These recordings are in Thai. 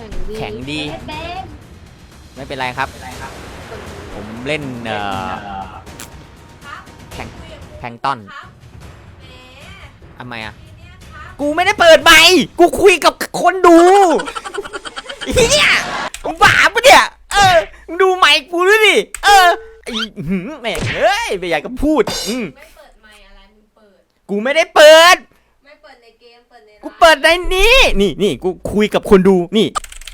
แข็งดีแข็งดีเบนไม่เป็นไรครับ ผมเล่นเอ่อแข่งแพลงก์ต้นทำไมอะ กูไม่ได้เปิดไมค์กูคุยกับคนดูเฮียมึงบ้าปะเนี่ย เออมึงดูไมค์กูด้วยดิ เออไอ้หืมแม่งเอ้ยไม่อยากจะพูดอืมไม่เปิดไมค์อะไร มึงเปิด กูไม่ได้เปิด ไม่เปิดในเกม เปิดในกูเปิดในนี้ นี่นี่กูคุยกับคนดู นี่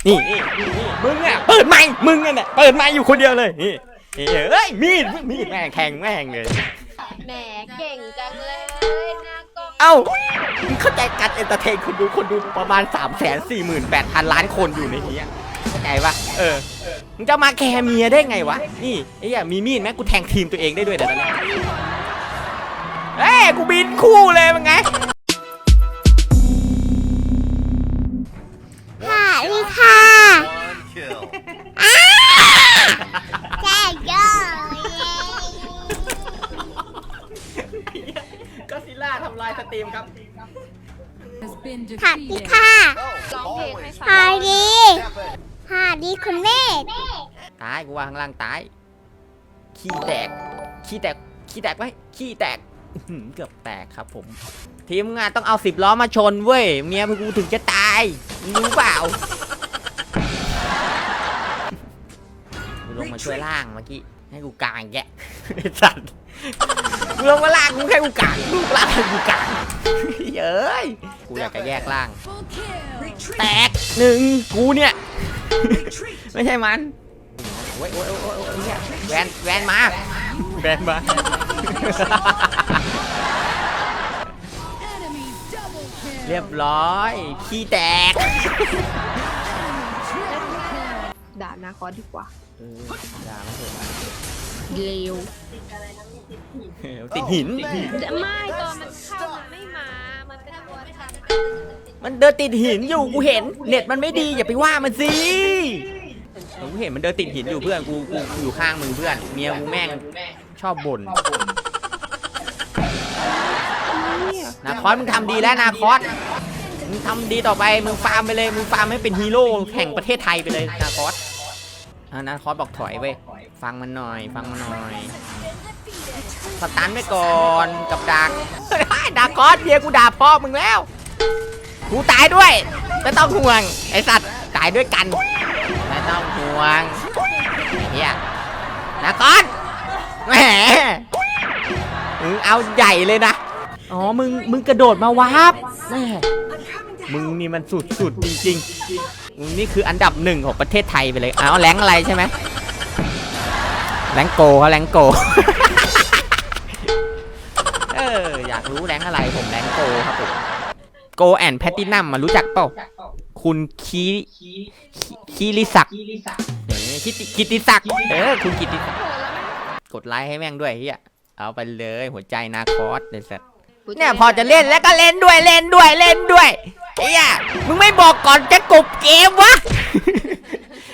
นี่นี่นี่นี่มึงอะเปิดไมค์มึงอะเนี่ยเปิดไมค์อยู่คนเดียวเลยนี่นี่เอ้ยมีดมีดแม่งแทงแม่งเลย แหมเก่งจังเลยหน้ากล้องเอ้ามึงเข้าใจการเอนเตอร์เทนคนดูคนดูประมาณ 3 4 8 0 0 0 ล้านคนอยู่ในนี้อะเข้าใจปะเออมึงจะมาแคร์เมียได้ไงวะนี่ไอ้เหี้ยมีมีดไหมกูแทงทีมตัวเองได้ด้วยเดี๋ยวนี้เอ้ยกูบินคู่เลยมันไง kill. แจ้ย่อก็ซิล่าทำลายสตรีมครับค่ะนี่ค่ะร้องเพลงให้ฟัค่ะงดีค่ะดีคุณแม่ตายกูว่าข้างล่างตาย ขี้แตก ขี้แตก ขี้แตกไว้ขี้แตกอื้อหือเกือบแตกครับผม ทีมงานต้องเอาสิบล้อมาชนเว้ย เมียพวกกูถึงจะตายมึงรู้เปล่า ช่วยล่างเมื่อกี้ให้กูกลางแกะสัตว์กูลงมาล่างกูให้กูกลางลูกล่างให้กูกลางเย้ยกูอยากจะแยกล่าง แตกหนึ่งกูเนี่ย ไม่ใช่มันโอ้ยโอ้ยโอ้ยโอ้ยโอ้ยเนี่ยแวนแวนมาแวนมาเรียบร้อยขี้แตกด่านาคอดีกว่า เออด่ามันเถอะเร็วเออติดหินจะไม่ตอนมันเข้ามันไม่มา มันเป็นตัวทำมันเดินติดหินอยู่กูเห็น เน็ตมันไม่ดีอย่าไปว่ามันสิเออกูเห็นมันเดินติดหินอยู่เพื่อนกูกูกูอยู่ข้างมึงเพื่อน เมียกูแม่งชอบบ่นนาคอสมึงทำดีแล้วนาคอสมึงทำดีต่อไปมึงฟาร์มไปเลยมึงฟาร์มให้เป็นฮีโร่แห่งประเทศไทยไปเลยนาคอส อ่านาคอสบอกถอยเว้ย ฟังมันหน่อย ฟังมันหน่อย สตันไปก่อนกับดักดาคอสเมียกูด่าพ่อมึงแล้ว กูตายด้วย ไม่ต้องห่วง ไอสัตว์ตายด้วยกัน ไม่ต้องห่วงเฮียนาคอนแหมมึงเอาใหญ่เลยนะ อ๋อ มึง มึงกระโดดมาวาร์ปแม่มึงนี่มันสุดสุดจริงๆมึง นี่คืออันดับหนึ่งของประเทศไทยไปเลยเอาแรงอะไรใช่ไหมแรงโกเขาแรงโกเอออยากรู้แรงอะไรผมแรงโกครับผมโกแอนแพตตินัมมารู้จักเปล่าคุณคีคีริศักคิติกิติศักดิ์เออคุณกิติศักดิ์กดไลค์ให้แม่งด้วยเฮียเอาไปเลยหัวใจนาคอสเดสัตเนี่ยพอจะเล่นแล้วก็เล่นด้วยเล่นด้วยเล่นด้วย เฮียมึงไม่บอกก่อนจะกบเกมวะ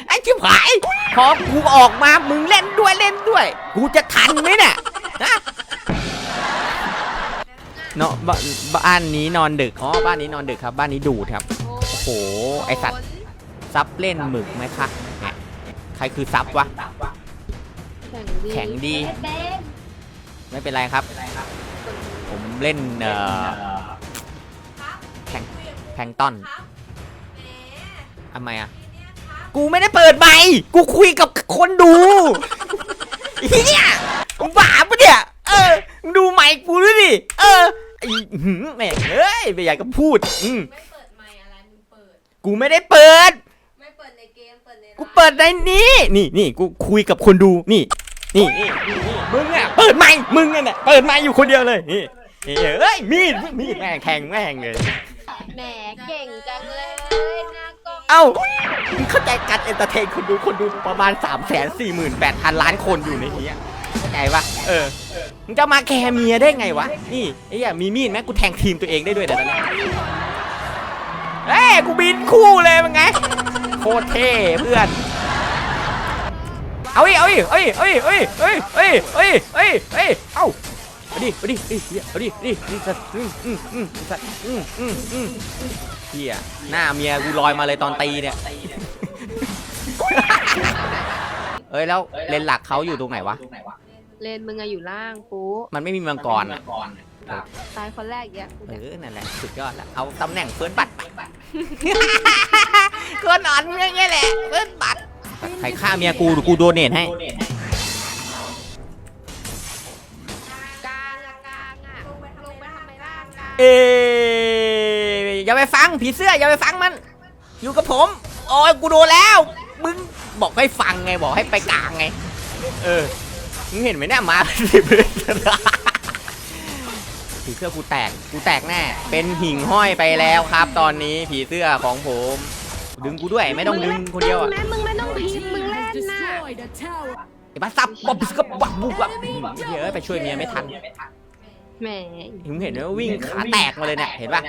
ไอ้ชิบหาย พอกูออกมา มึงเล่นด้วยเล่นด้วย กูจะทันไหมเนี่ยฮะเนาะบ้านบ้านนี้นอนดึก อ๋อ บ้านนี้นอนดึกครับ บ้านนี้ดูดครับ โอ้โห ไอสัตว์ ซับเล่นหมึกไหมคะแหมใครคือซับวะ แข็งดีแข็งดีเบนไม่เป็นไรครับ ผมเล่นเอ่อแข่ง แพลงก์ต้นทำไมอะ กูไม่ได้เปิดไมค์กูคุยกับคนดูเฮียมึงบ้าปะเนี่ย เออมึงดูไมค์กูด้วยดิ เออไอ้หืมแม่งเอ้ยไม่อยากจะพูดอืมไม่เปิดไมค์อะไรมึงเปิด กูไม่ได้เปิด ไม่เปิดในเกมเปิดในกูเปิดในนี้ นี่นี่กูคุยกับคนดู นี่ นี่นี่นี่นี่มึงอะ เปิดไมค์มึงอะเนี่ยเปิดไมค์อยู่คนเดียวเลย นี่นี่เอ้ย มีด มีดแม่งแทงแม่งเลย แหมเก่งจังเลยหน้ากล้องเอ้าเข้าใจการเอนเตอร์เทนคนดูคนดูประมาณ 3 4 8 0 0 0 ล้านคนอยู่ในนี้อะเข้าใจปะเออมึงจะมาแคร์เมียได้ไงวะ นี่ไอ้เหี้ยมีมีดไหมกูแทงทีมตัวเองได้ด้วยเดี๋ยวนี้เอ้ยกูบินคู่เลยมันไงโคตรเท่เพื่อน เอาดิเอาดิเอาดิเอาดิเอาดิเอาดิเอาดิเอาดิเอาดิเอาดิเอา เอาดิเอาดิเอาดิเอาดิเอาดิเอาดิสัตว์อืมอืมอืมสัตว์อืมอืมอืมเฮียหน้าเมียกูลอยมาเลยตอนตีเนี่ย เอ้ยแล้วเลนหลักเขาอยู่ตรงไหนวะ เลนมึงอะอยู่ล่างปุ๊มันไม่มีมังกรอะตายคนแรกอย่าเออนั่นแหละสุดยอดแล้วเอาตำแหน่งเฟิร์นบัตรไปก็นอนอย่างเงี้ยแหละ เฟิร์นบัตรใครฆ่าเมียกูเดี๋ยวกูโดเนทให้ก เอ้ยอย่าไปฟังผีเสื้ออย่าไปฟังมัน อยู่กับผม โอ้ยกูโดนแล้ว มึงบอกให้ฟังไงบอกให้ไปกลางไง เออ มึงเห็นไหมเนี่ยมาสิบผีเสื้อกูแตกกูแตกแน่ เป็นหิ่งห้อยไปแล้วครับ ตอนนี้ผีเสื้อของผม ดึงกูด้วยไม่ต้องดึงคนเดียวอะแม่มึงไม่ต้องพิมพ์มึงเล่นนะไอ้บ้าซับบ๊อบสกับบับบุบแบบเฮ้ยไปช่วยเมียไม่ทัน แหมมึงเห็นไหมว่าวิ่งขาแตกมาเลยเนี่ยเห็นปะ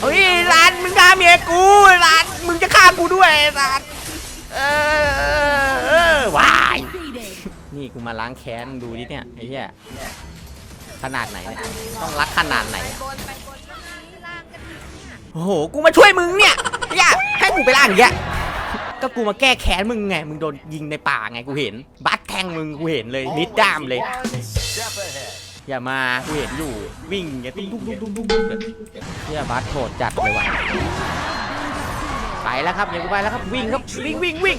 เฮ้ยร้านมึงฆ่าเมียกูร้านมึงจะฆ่ากูด้วยร้านเออเออเออวายนี่กูมาล้างแค้นมึงดูดิเนี่ยไอ้เหี้ยขนาดไหนเนี่ยต้องรักขนาดไหนไปอะบนไปบนก็มีล่างกันมีเนี่ยโอ้โหกูมาช่วยมึงเนี่ยอย่าให้กูไปล่างอย่างเงี้ยก็กูมาแก้แค้นมึงไง มึงโดนยิงในป่าไงกูเห็น บัตแทงมึงกูเห็นเลยมิดด้ามเลย อย่ามากูเห็นอยู่วิ่งอย่าตุ้มตุ้มตุ้มตุ้มตุ้มเฮียบัสโหดจัดเลยว่ะไปแล้วครับอย่ากูไปแล้วครับวิ่งครับวิ่งวิ่งวิ่ง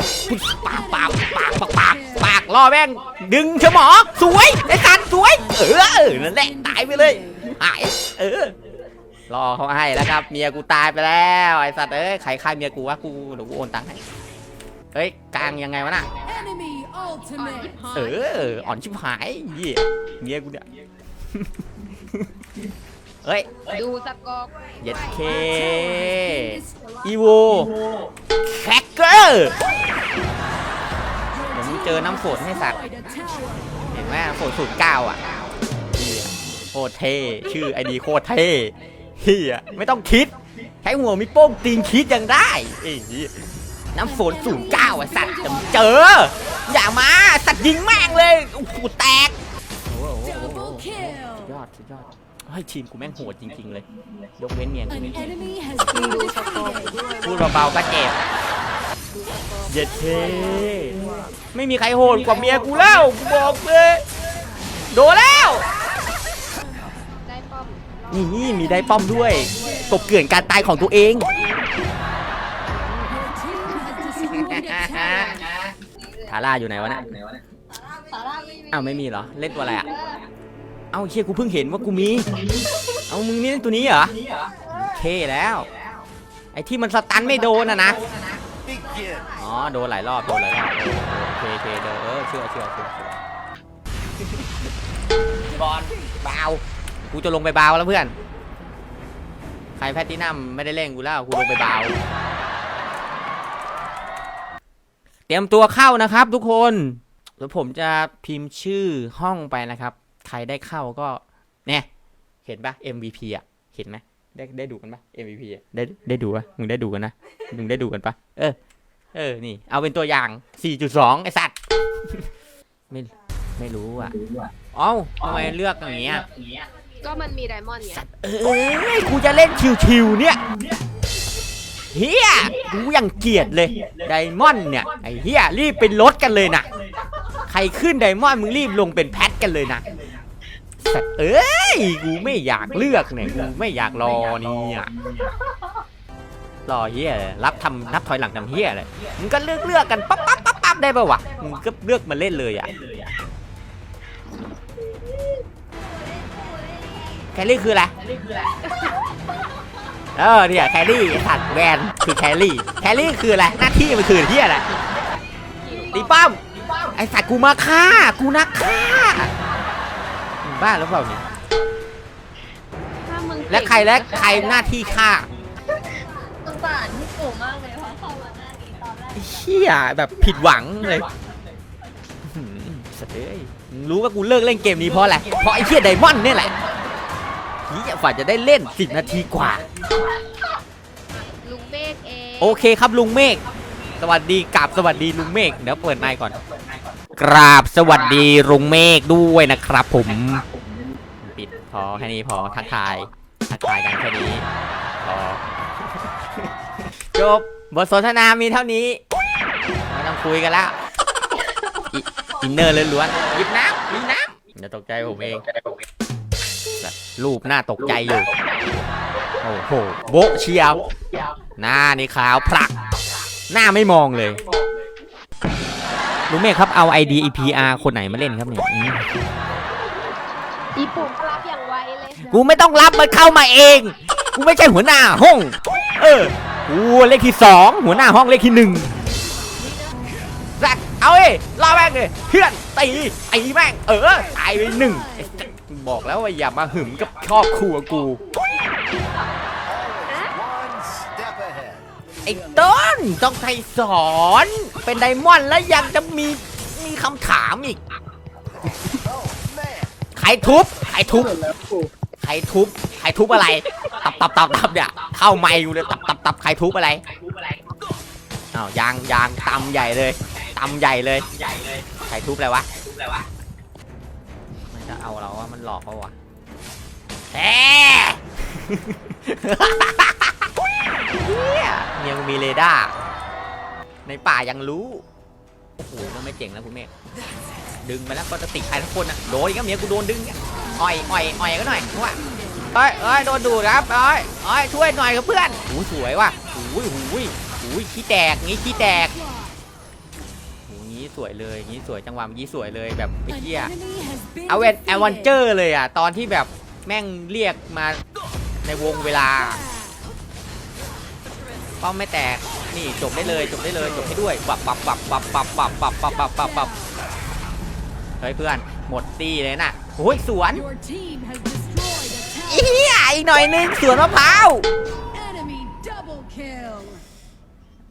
ปากปากปากปากปากปากล่อแม่งดึงเฉหมอสวยไอ้สันสวยเออเออนั่นแหละตายไปเลยหายเออรอเขาให้แล้วครับเมียกูตายไปแล้วไอ้สัตว์เอ้ยใครฆ่าเมียกูวะกูเดี๋ยวกูโอนตังค์ให้เฮ้ยกลางยังไงวะน่ะ เออ อ่อนชิบหายเหี้ยเมียกูเนี่ย เฮ้ย ดูสกอร์เย็ดเค อีโวแคคเกอร์เดี๋ยวมึงเจอน้ำฝนให้สัตว์ เห็นไหมฝนสูตรเก้าอะเหี้ยโคตรเท่ ชื่อไอดีโคตรเท่เฮียไม่ต้องคิด ใช้หัวมีโป้งตีนคิดยังได้ไอ้เหี้ยน้ำฝนศูนย์เก้าอะสัตว์จะมึงเจอ อย่ามาสัตว์ยิงแม่งเลยโอ้โหแตกโอ้โหโอ้โหสุดยอดสุดยอดเฮ้ยทีมกูแม่งโหดจริง ๆ เลยยกเว้นเมียกูนี่มึงดูสกอร์ไปด้วยพูดเบาๆก็เจ็บเย็ดเท่ไม่มีใครโหดกว่าเมียกูแล้วกูบอกเลยโดนแล้วได้ป้อมนี่มีได้ป้อมด้วยกบเกลื่อนการตายของตัวเองาร่าอยู่ไหนวะเนี่ยสาระไม่มีอ้าวไม่มีเหรอ เล่นตัวอะไรอะ เอ้าเฮียกูเพิ่งเห็นว่ากูมี เอามึงนี่เล่นตัวนี้เหรอ เท่แล้ว ไอ้ที่มันสตันไม่โดนอะนะ อ๋อโดนหลายรอบโดนหลายรอบเออโอเคโอเคเดี๋ยวเออเชื่อเชื่อเชื่อเชื่อบอลบาวกูจะลงไปบาวแล้วเพื่อน ใครแพตตินัมไม่ได้เล่นกูแล้วกูลงไปบาว เต รียมตัวเข้านะครับทุกคนเดี๋ยวผมจะพิมพ์ชื่อห้องไปนะครับ ใครได้เข้าก็เนี่ยเห็นปะ MVP อะ เห็นไหมได้ได้ดูกันปะ MVP อะได้ได้ดูปะมึงได้ดูกันนะมึงได้ดูกันปะเออ เออ นี่ เอาเป็นตัวอย่าง 4.2 ไอสัตว์ ไม่ ไม่รู้อะเอ้าทำไมเลือกอย่างเงี้ย ก็มันมีไดมอนด์ไง เอ้ยกูจะเล่นชิวๆเนี่ย เฮียกูยังเกลียดเลย ไดมอนด์เนี่ย ไอ้เฮียรีบเป็นรถกันเลยนะ ใครขึ้นไดมอนด์มึงรีบลงเป็นแพทกันเลยนะสัตว์เอ้ย กูไม่อยากเลือกเนี่ย กูไม่อยากรอเนี่ยรอเฮียรับทำนับถอยหลังทำเฮียเลยมึงก็เลือกเลือกกันปั๊บปั๊บปั๊บปั๊บได้ปะวะ มึงก็เลือกมาเล่นเลยอะแคลรี่คืออะไร เออเนี่ยแคลรี่สัตว์แวนคือแคลรี่แคลรี่คืออะไรหน้าที่มันคือที่อะไรตีป้อมไอสัตว์กูมาฆ่ากูนักฆ่ามึงบ้าหรือเปล่าเนี่ยถ้ามึงและใครและใครหน้าที่ฆ่าสงสารพี่ปู่มากเลยเพราะเข้ามาหน้านี้ตอนแรกไอ้เชี่ยแบบผิดหวังเลยอื้อหือสัตว์เอ้ยมึงรู้ว่ากูเลิกเล่นเกมนี้เพราะอะไรเพราะไอ้เชี่ยไดมอนด์เนี่ยแหละที่ ฝ่าจะได้เล่น 10 นาทีกว่า ลุงเมฆเองโอเคครับลุงเมฆสวัสดีกราบสวัสดีลุงเมฆเดี๋ยวเปิดไมค์ก่อน กราบสวัสดีลุงเมฆด้วยนะครับผม ปิดพอแค่นี้พอทักทายทักทายกันแค่นี้พอจบบทสนทนามีเท่านี้ไม่ต้องคุยกันแล้วอิอินเนอร์ล้วนๆหยิบน้ำมีน้ำอย่าตกใจผมเอง รูปหน้าตกใจอยู่ โอ้โห โบะเชียว หน้านี่ขาวพลัก หน้าไม่มองเลยลุงเมฆครับเอา ID EPR คนไหนมาเล่นครับเนี่ยอืมอีปุ่มก็รับอย่างไวเลยกูไม่ต้องรับมันเข้ามาเอง กูไม่ใช่หัวหน้าห้อง เออ กูเลขที่สองหัวหน้าห้องเลขที่หนึ่งแซกเอาเอ้ยล่าแม่งเลยเพื่อนตีตีแม่ง เออตายไปหนึ่งไอ้แซค บอกแล้วว่าอย่ามาหึมกับครอบครัวกู One step ahead. ไอ้ต้นต้องไทยสอน เป็นไดมอนด์แล้วยังจะมีมีคำถามอีก Oh man. ใครทุบ ใครทุบ ใครทุบ ใครทุบอะไร ตับตับตับตับเนี่ย เข้าไมค์อยู่เลยตับตับตับใครทุบอะไรอ้าวยางยางตำใหญ่เลยตำใหญ่เลย ใครทุบอะไรวะมัน จะเอาเราว่ามันหลอกเขาวะแหมเฮียยังมีเรดาร์ในป่ายังรู้ โอ้โหมันไม่เจ๋งแล้วคุณเมฆดึงไปแล้วก็จะติดใครทั้งคนอะโดนอีกแล้วเมียกูโดนดึงเนี่ยอ่อยอ่อยอ่อยก็หน่อยว่าเอ้ยเอ้ยโดนดูดครับเอ้ยเอ้ยช่วยหน่อยครับเพื่อนหูสวยว่ะหูยหูยหูยขี้แตกงี้ขี้แตกหู งี้สวยเลยงี้สวยจังหวะเมื่อกี้สวยเลยแบบไอ้เหี้ยเอาเวนแอวันเจอร์เลยอะตอนที่แบบแม่งเรียกมาในวงเวลาป้อมไม่แตกนี่จบได้เลยจบได้เลยจบให้ด้วยปับปับปับปับปับปับปับปับปับปับปับเฮ้ยเพื่อนหมดตีเลยน่ะโอ้ยสวน Your team has destroyed a อีเหี้ยอีกหน่อยนึงสวนมะพร้าว